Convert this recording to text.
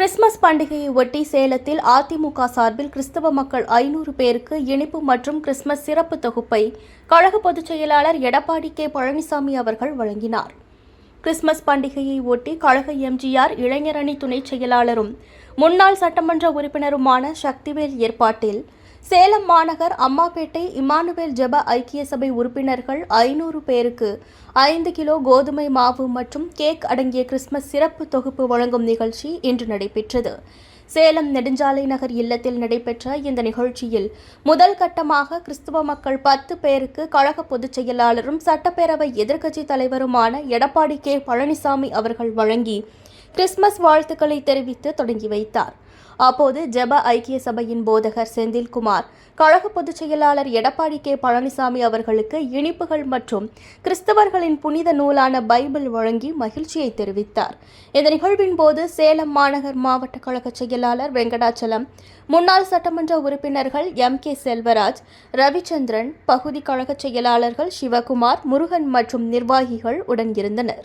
Christmas பண்டிகையை ஒட்டி சேலத்தில் அதிமுக சார்பில் கிறிஸ்தவ மக்கள் ஐநூறு பேருக்கு இனிப்பு மற்றும் கிறிஸ்துமஸ் சிறப்பு தொகுப்பை கழக பொதுச் செயலாளர் எடப்பாடி கே பழனிசாமி அவர்கள் வழங்கினார். கிறிஸ்துமஸ் பண்டிகையை ஒட்டி கழக எம்ஜிஆர் இளைஞரணி துணைச் செயலாளரும் முன்னாள் சட்டமன்ற உறுப்பினருமான சக்திவேல் ஏற்பாட்டில் சேலம் மாநகர் அம்மாப்பேட்டை இமானுவேல் ஜெப ஐக்கிய சபை உறுப்பினர்கள் ஐநூறு பேருக்கு ஐந்து கிலோ கோதுமை மாவு மற்றும் கேக் அடங்கிய கிறிஸ்துமஸ் சிறப்பு தொகுப்பு வழங்கும் நிகழ்ச்சி இன்று நடைபெற்றது. சேலம் நெடுஞ்சாலை நகர் இல்லத்தில் நடைபெற்ற இந்த நிகழ்ச்சியில் முதல் கட்டமாக கிறிஸ்துவ மக்கள் பத்து பேருக்கு கழக பொதுச் செயலாளரும் சட்டப்பேரவை எதிர்க்கட்சித் தலைவருமான எடப்பாடி கே பழனிசாமி அவர்கள் வழங்கி கிறிஸ்துமஸ் வாழ்த்துக்களை தெரிவித்து தொடங்கி வைத்தார். அப்போது ஜெப ஐக்கிய சபையின் போதகர் செந்தில்குமார் கழக பொதுச் செயலாளர் எடப்பாடி கே. பழனிசாமி அவர்களுக்கு இனிப்புகள் மற்றும் கிறிஸ்தவர்களின் புனித நூலான பைபிள் வழங்கி மகிழ்ச்சியை தெரிவித்தார். இந்த நிகழ்வின் போது சேலம் மாநகர் மாவட்ட கழக செயலாளர் வெங்கடாச்சலம் முன்னாள் சட்டமன்ற உறுப்பினர்கள் எம். கே. செல்வராஜ் ரவிச்சந்திரன் பகுதி கழக செயலாளர்கள் சிவகுமார் முருகன் மற்றும் நிர்வாகிகள் உடன் இருந்தனர்.